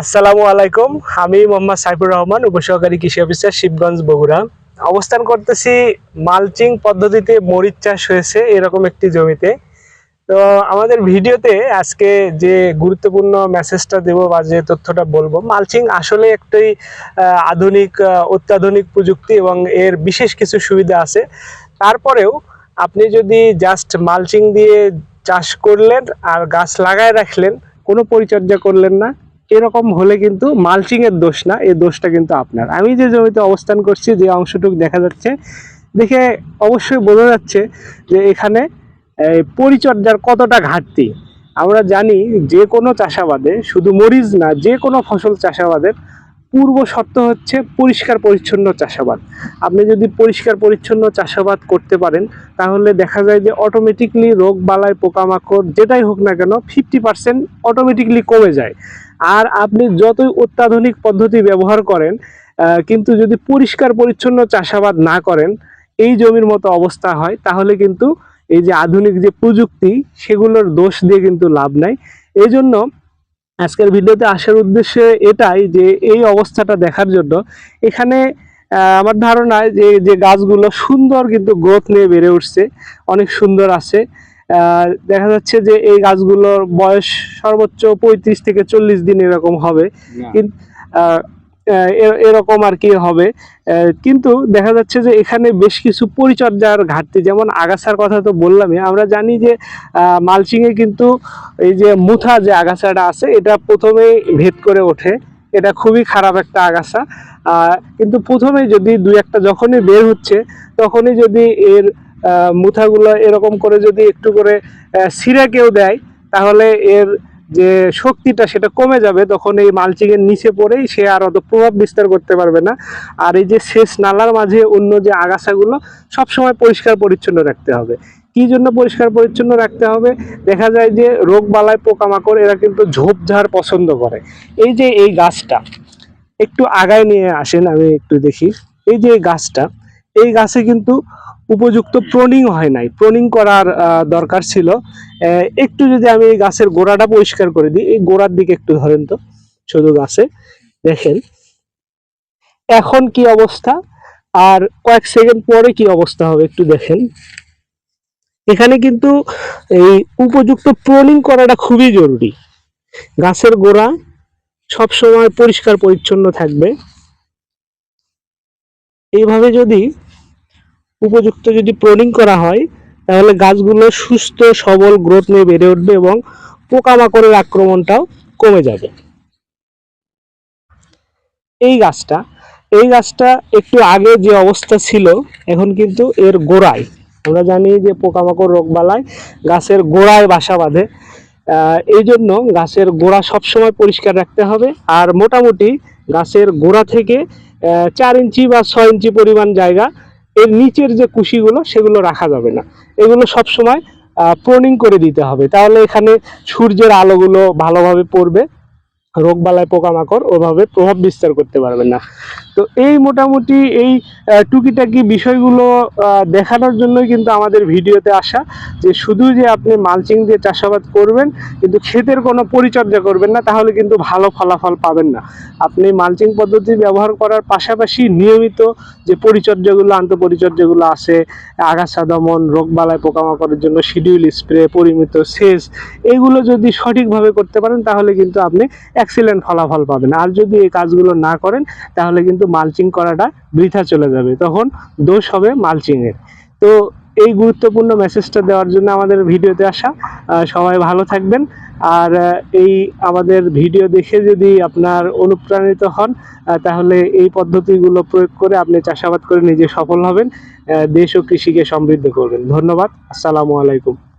আসসালামু আলাইকুম। আমি মোহাম্মদ সাইফুর রহমান, উপসহকারী কৃষি অফিসার শিবগঞ্জ বগুড়া। অবস্থান করতেছি মালচিং পদ্ধতিতে মরিচ চাষ হয়েছে এরকম একটি জমিতে। তো আমাদের ভিডিওতে আজকে যে গুরুত্বপূর্ণ মেসেজটা দেব বা যে তথ্যটা বলব, মালচিং আসলে একটি আধুনিক অত্যাধুনিক প্রযুক্তি এবং এর বিশেষ কিছু সুবিধা আছে। তারপরেও আপনি যদি জাস্ট মালচিং দিয়ে চাষ করলেন আর গাছ লাগায় রাখলেন, কোনো পরিচর্যা করলেন না এরকম হলে কিন্তু মালচিংয়ের দোষ না, এই দোষটা কিন্তু আপনার। আমি যে জমিতে অবস্থান করছি, যে অংশটুকু দেখা যাচ্ছে, দেখে অবশ্যই বোঝা যাচ্ছে যে এখানে পরিচর্যার কতটা ঘাটতি। আমরা জানি যে কোনো চাষাবাদে শুধু মরিচ না, যে কোনো ফসল চাষাবাদের পূর্ব শর্ত হচ্ছে পরিষ্কার পরিচ্ছন্ন চাষাবাদ। আপনি যদি পরিষ্কার পরিচ্ছন্ন চাষাবাদ করতে পারেন, তাহলে দেখা যায় যে অটোমেটিকলি রোগ বালাই, পোকামাকড়, যেটাই হোক না কেন ফিফটি পার্সেন্ট অটোমেটিকলি কমে যায়। আর আপনি যতই অত্যাধুনিক পদ্ধতি ব্যবহার করেন কিন্তু যদি পরিষ্কার পরিচ্ছন্ন চাষাবাদ না করেন, এই জমির মতো অবস্থা হয়, তাহলে কিন্তু এই যে আধুনিক যে প্রযুক্তি, সেগুলোর দোষ দিয়ে কিন্তু লাভ নাই। এই জন্য আজকের ভিডিওতে আসার উদ্দেশ্যে এটাই যে এই অবস্থাটা দেখার জন্য এখানে আমার ধারণা যে যে গাছগুলো সুন্দর কিন্তু গ্রোথ নিয়ে বেড়ে উঠছে অনেক সুন্দর আছে। দেখা যাচ্ছে যে এই গাছগুলোর বয়স সর্বোচ্চ পঁয়ত্রিশ থেকে চল্লিশ দিন এরকম হবে। কিন্তু এরকম আর কি হবে। কিন্তু দেখা যাচ্ছে যে এখানে বেশ কিছু পরিচর্যার ঘাটতি, যেমন আগাছার কথা তো বললামই। আমরা জানি যে মালচিং এ কিন্তু এই যে মুথা যে আগাছাটা আছে, এটা প্রথমেই ভেদ করে ওঠে। এটা খুবই খারাপ একটা আগাছা। কিন্তু প্রথমে যদি দুই একটা যখনই বের হচ্ছে, তখনই যদি এর মুথাগুলো এরকম করে যদি একটু করে ছিঁড়ে কেউ দেয়, তাহলে এর যে শক্তিটা সেটা কমে যাবে, তখন এই মালচিংয়ের নিচে পড়েই সে আর অত প্রভাব বিস্তার করতে পারবে না। আর এই যে শেষ নালার মাঝে অন্য যে আগাছাগুলো, সবসময় পরিষ্কার পরিচ্ছন্ন রাখতে হবে। কি জন্য পরিষ্কার পরিচ্ছন্ন রাখতে হবে? দেখা যায় যে রোগ বালায় পোকামাকড়, এরা কিন্তু ঝোপঝাড় পছন্দ করে। এই যে এই গাছটা, একটু আগায় নিয়ে আসেন, আমি একটু দেখি। এই যে গাছটা, এই গাছে কিন্তু উপযুক্ত প্রনিং হয় নাই। প্রনিং করার দরকার ছিল। একটু যদি আমি এই গাছের গোড়াটা পরিষ্কার করে দিই, এই গোড়ার দিকে একটু ধরেন তো শুধু গাছে। দেখেন। এখন কি অবস্থা? আর কয়েক সেকেন্ড পরে কি অবস্থা হবে একটু দেখেন। এখানে কিন্তু এই উপযুক্ত প্রনিং করাটা খুবই জরুরি। গাছের গোড়া সব সময় পরিষ্কার পরিচ্ছন্ন থাকবে। এইভাবে যদি উপযুক্ত যদি প্রনিং করা হয়, তাহলে গাছগুলো সুস্থ, সবল গ্রোথ নিয়ে বেড়ে উঠবে এবং পোকামাকড়ের আক্রমণটাও কমে যাবে। এই গাছটা এই গাছটা একটু আগে যে অবস্থা ছিল, এখন কিন্তু এর গোড়ায়। আমরা জানি যে পোকামাকড় রোগবালায় গাছের গোড়ায় বাসা বাঁধে। এই জন্য গাছের গোড়া সবসময় পরিষ্কার রাখতে হবে আর মোটামুটি গাছের গোড়া থেকে চার ইঞ্চি বা ছয় ইঞ্চি পরিমাণ জায়গা এর নিচের যে কুশিগুলো, সেগুলো রাখা যাবে না। এগুলো সব সময় প্রনিং করে দিতে হবে। তাহলে এখানে সূর্যের আলোগুলো ভালোভাবে পড়বে। রোগবালায় পোকামাকড় ওভাবে প্রভাব বিস্তার করতে পারবে না। তো এই মোটামুটি এই টুকিটাকি বিষয়গুলো দেখানোর জন্যই কিন্তু আমাদের ভিডিওতে আসা যে শুধু যে আপনি মালচিং দিয়ে চাষাবাদ করবেন, কিন্তু ক্ষেতের কোনো পরিচর্যা করবেন না, তাহলে কিন্তু ভালো ফলাফল পাবেন না। আপনি মালচিং পদ্ধতি ব্যবহার করার পাশাপাশি নিয়মিত যে পরিচর্যাগুলো, আন্তঃপরিচর্যাগুলো আছে, আগাছা দমন রোগ রোগবালায় পোকামাকড়ের জন্য শিডিউল স্প্রে, পরিমিত সেচ, এগুলো যদি সঠিকভাবে করতে পারেন, তাহলে কিন্তু আপনি এক্সিলেন্ট ফলাফল পাবেন। আর যদি এই কাজগুলো না করেন, তাহলে কিন্তু মালচিং করাটা বৃথা চলে যাবে। তখন দোষ হবে মালচিংয়ের তো এই গুরুত্বপূর্ণ মেসেজটা দেওয়ার জন্য আমাদের ভিডিওতে আসা। সবাই ভালো থাকবেন। আর এই আমাদের ভিডিও দেখে যদি আপনার অনুপ্রাণিত হন তাহলে এই পদ্ধতিগুলো প্রয়োগ করে আপনি চাষাবাদ করে নিজে সফল হবেন। দেশ ও কৃষিকে সমৃদ্ধ করবেন। ধন্যবাদ। আসসালামু আলাইকুম।